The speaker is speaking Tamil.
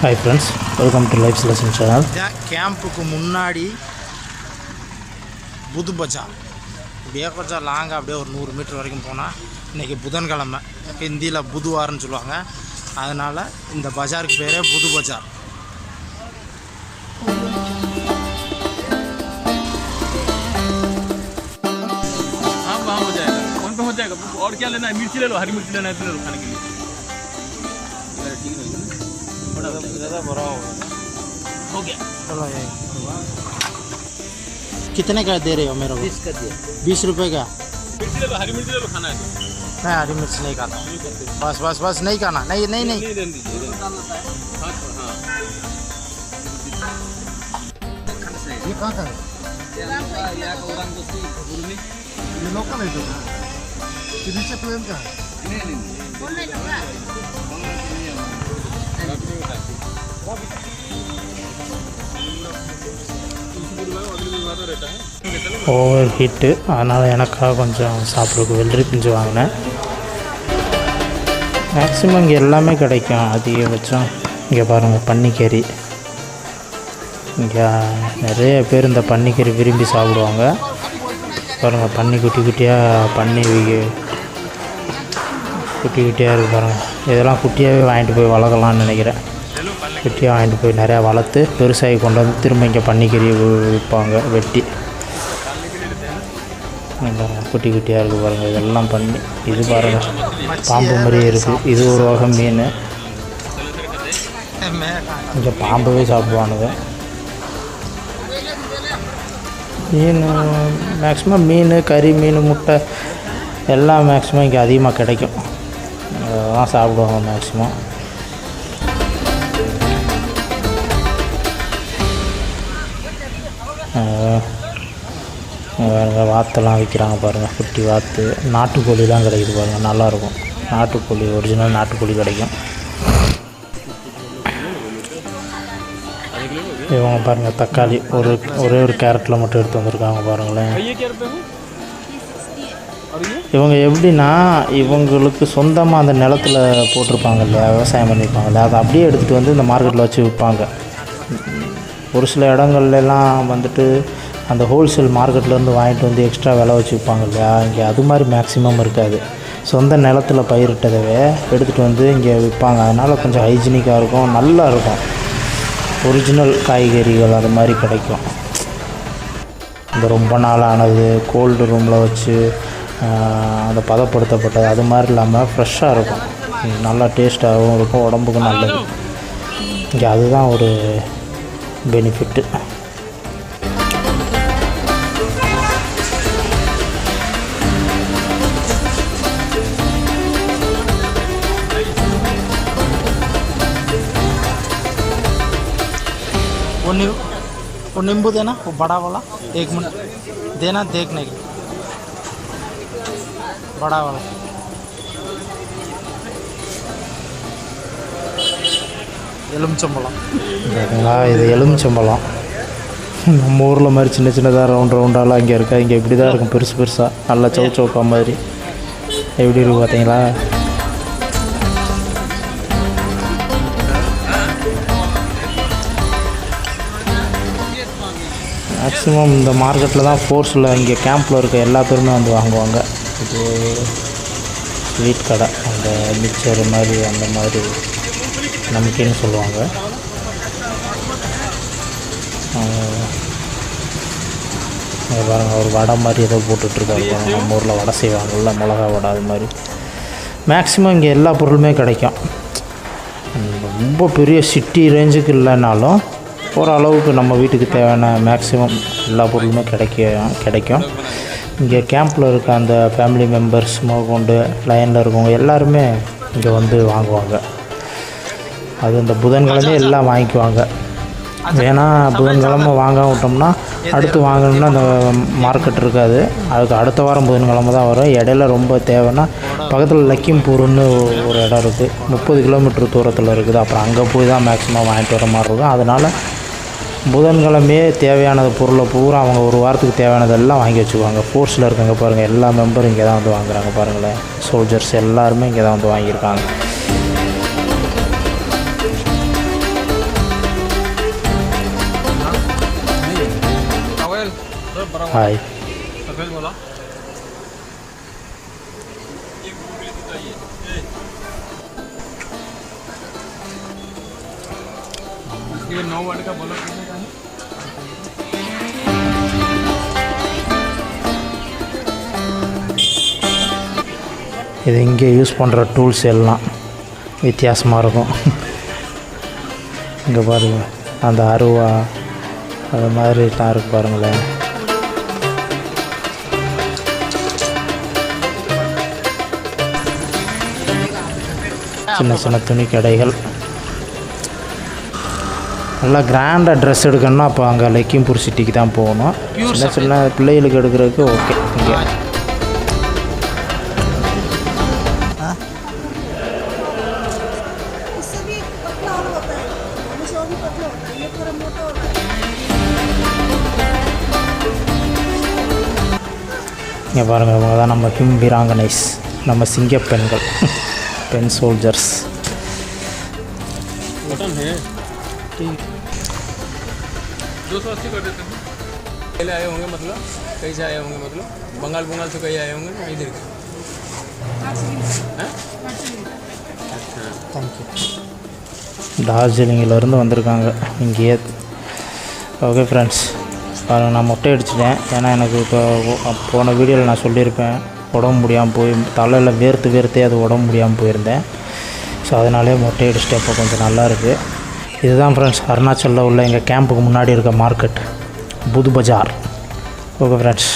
hi friends welcome to life lesson channel இதான் கேம்புக்கு முன்னாடி புது பஜார் இப்படியே கொஞ்சம் லாங்காக அப்படியே ஒரு நூறு மீட்டர் வரைக்கும் போனால் இன்றைக்கி புதன்கிழமை ஹிந்தியில் புதுவார்னு சொல்லுவாங்க அதனால் இந்த பஜாருக்கு பேரே புது பஜார் हाँ वहाँ हो जाएगा वहाँ पे हो जाएगा और क्या लेना है मिर्ची ले लो हरी मिर्ची लेना है तो ले लो खाने के लिए ठीक ज़्यादा बड़ा हो गया चलो ये कितने का दे रहे हो मेरे को बीस रुपये का मिर्ची ले लो हरी मिर्ची खाना है तो मैं हरी मिर्च नहीं खाता बस बस बस नहीं खाना नहीं नहीं नहीं नहीं रहने दीजिए रहने दीजिए। हाँ हाँ ये कहाँ का ये लोकल है तो कितने प्लेन का है ஓவர் ஹீட்டு அதனால் எனக்காக கொஞ்சம் சாப்பிட்றதுக்கு வெள்ளரி பிஞ்சு வாங்கினேன். மேக்ஸிமம் இங்கே எல்லாமே கிடைக்கும். அதிகபட்சம் இங்கே பாருங்கள் பன்னிக்கறி. இங்கே நிறைய பேர் இந்த பன்னிக்கறி விரும்பி சாப்பிடுவாங்க. பாருங்கள் பன்னி குட்டி குட்டியாக பன்னி குட்டிக்கிட்டே பாருங்கள் இதெல்லாம் குட்டியாகவே வாங்கிட்டு போய் வளர்க்கலாம்னு நினைக்கிறேன். குட்டியாக வாங்கிட்டு போய் நிறையா வளர்த்து பெருசாகி கொண்டு வந்து திரும்ப இங்கே பண்ணிக்கறி விற்பாங்க வெட்டி. குட்டி குட்டியாக இருக்குது பாருங்கள் இதெல்லாம் பண்ணி இது பாருங்கள் பாம்பு மாதிரியே இருக்குது இது ஒரு வகை மீன். கொஞ்சம் பாம்பவே சாப்பிடுவானுங்க. மீன் மேக்ஸிமம் மீன் கறி மீன் முட்டை எல்லாம் மேக்ஸிமம் இங்கே அதிகமாக கிடைக்கும். அதெல்லாம் சாப்பிடுவாங்க மேக்ஸிமம் வேறு வாத்தெல்லாம் விற்கிறாங்க பாருங்கள் குட்டி வாத்து. நாட்டுக்கோழி தான் கிடைக்குது பாருங்கள் நல்லாயிருக்கும். நாட்டுக்கோழி ஒரிஜினல் நாட்டுக்கோழி கிடைக்கும். இவங்க பாருங்கள் தக்காளி. ஒரு ஒரே ஒரு கேரட்டில் மட்டும் எடுத்து வந்திருக்காங்க பாருங்களேன். இவங்க எப்படின்னா இவங்களுக்கு சொந்தமாக அந்த நிலத்துல போட்டிருப்பாங்க இல்லையா விவசாயம் பண்ணியிருப்பாங்கல்ல அதை அப்படியே எடுத்துகிட்டு வந்து இந்த மார்க்கெட்டில் வச்சு விற்பாங்க ஒரு சில இடங்கள்லாம் வந்துட்டு அந்த ஹோல்சேல் மார்க்கெட்லேருந்து வாங்கிட்டு வந்து எக்ஸ்ட்ரா விலை வச்சு விற்பாங்க இல்லையா இங்கே அது மாதிரி மேக்ஸிமம் இருக்காது. சொந்த நிலத்தில் பயிரிட்டதவே எடுத்துகிட்டு வந்து இங்கே விற்பாங்க அதனால் கொஞ்சம் ஹைஜீனிக்காக இருக்கும் நல்லா இருக்கும். ஒரிஜினல் காய்கறிகள் அது மாதிரி கிடைக்கும். இந்த ரொம்ப நாள் ஆனது கோல்டு ரூமில் வச்சு ஆஹ், அந்த பதப்படுத்தப்பட்டது அது மாதிரி இல்லாமல் ஃப்ரெஷ்ஷாக இருக்கும் ம், நல்லா டேஸ்ட்டாகவும் இருக்கும் உடம்புக்கும் நல்லது இங்கே அதுதான் ஒரு பெனிஃபிட்டு वो नींबू वो नींबू देना वो बड़ा वाला एक मिनट देना देखने के लिए বড়া বলা எலுமிச்சம்பழம். பார்த்தீங்களா இது எலுமிச்சம்பழம். நம்ம ஊரில் மாதிரி சின்ன சின்னதாக ரவுண்ட் ரவுண்டாலாம் இங்கே இருக்கா? இங்கே இப்படி தான் இருக்கும் பெருசு பெருசாக நல்லா சவு சவுக்கா மாதிரி. எப்படி இருக்கும் பார்த்தீங்களா? மேக்ஸிமம் இந்த மார்க்கெட்டில் தான் ஃபோர்ஸில் இங்கே கேம்பில் இருக்க எல்லா பேருமே வந்து வாங்குவாங்க. இது ஸ்வீட் கடை அந்த மிக்சர் மாதிரி அந்த மாதிரி நம்பிக்கைன்னு சொல்லுவாங்க. பாருங்கள் ஒரு வடை மாதிரி ஏதோ போட்டுட்ருக்காரு நம்ம ஊரில் வடை செய்வாங்கல்ல மிளகா வடை அது மாதிரி. மேக்ஸிமம் இங்கே எல்லா பொருளுமே கிடைக்கும். ரொம்ப பெரிய சிட்டி ரேஞ்சுக்கு இல்லைனாலும் ஓரளவுக்கு நம்ம வீட்டுக்கு தேவையான மேக்ஸிமம் எல்லா பொருளுமே கிடைக்கும் கிடைக்கும். இங்கே கேம்பில் இருக்க அந்த ஃபேமிலி மெம்பர்ஸ் கொண்டு லைனில் இருக்கவங்க எல்லாருமே இங்கே வந்து வாங்குவாங்க. அது இந்த புதன்கிழமை எல்லாம் வாங்கிக்குவாங்க. ஏன்னா புதன்கிழமை வாங்க விட்டோம்னா அடுத்து வாங்கணும்னா அந்த மார்க்கெட் இருக்காது. அதுக்கு அடுத்த வாரம் புதன்கிழமை தான் வரும். இடையில ரொம்ப தேவைன்னா பக்கத்தில் லக்கிம்பூர்னு ஒரு இடம் இருக்குது முப்பது கிலோமீட்டர் தூரத்தில் இருக்குது. அப்புறம் அங்கே போய் தான் மேக்ஸிமம் வாங்கிட்டு வர மாதிரி இருக்கும். அதனால் புதன்கிழமையே தேவையானது பொருளை பூரா அவங்க ஒரு வாரத்துக்கு தேவையானதெல்லாம் வாங்கி வச்சுக்குவாங்க. ஃபோர்ஸில் இருக்கவங்க பாருங்கள் எல்லா மெம்பரும் இங்கே தான் வந்து வாங்குறாங்க பாருங்களேன். சோல்ஜர்ஸ் எல்லாருமே இங்கே தான் வந்து வாங்கியிருக்காங்க. हाय नौ वर्ड का बोला இது இங்கே யூஸ் பண்ணுற டூல்ஸ் எல்லாம் வித்தியாசமாக இருக்கும். இங்கே பாருங்க அந்த அருவா அது மாதிரி தான் இருக்கு பாருங்களேன். சின்ன சின்ன துணி கடைகள். நல்லா கிராண்டாக ட்ரெஸ் எடுக்கணும்னா அப்போ அங்கே லக்கிம்பூர் சிட்டிக்கு தான் போகணும். சின்ன சின்ன பிள்ளைகளுக்கு எடுக்கிறதுக்கு ஓகே இங்கே. இங்கே பாருங்கள் இவங்க தான் நம்ம கிம் வீராங்கனைஸ் நம்ம சிங்க பெண்கள் பெண் சோல்ஜர்ஸ் बटन है दो सौ अस्सी कर देते हैं पहले आए होंगे मतलब कहीं से आए होंगे मतलब बंगाल बंगाल से कहीं आए होंगे ना इधर के हैं? अच्छा டார்ஜிலிங்கிலேருந்து வந்திருக்காங்க இங்கேயே ஓகே ஃப்ரெண்ட்ஸ் பாருங்கள் நான் மொட்டை அடிச்சிட்டேன் ஏன்னா எனக்கு இப்போ போன வீடியோவில் நான் சொல்லியிருப்பேன். உடம்பு முடியாமல் போய் தலையில் வேர்த்து வேர்த்தே அது உடம்பு முடியாமல் போயிருந்தேன். ஸோ அதனாலே மொட்டை அடிச்சிட்டேன் இப்போ கொஞ்சம் நல்லா இருக்குது இதுதான் ஃப்ரெண்ட்ஸ் அருணாச்சலில் உள்ள எங்கள் கேம்புக்கு முன்னாடி இருக்க மார்க்கெட் புது பஜார். Okay friends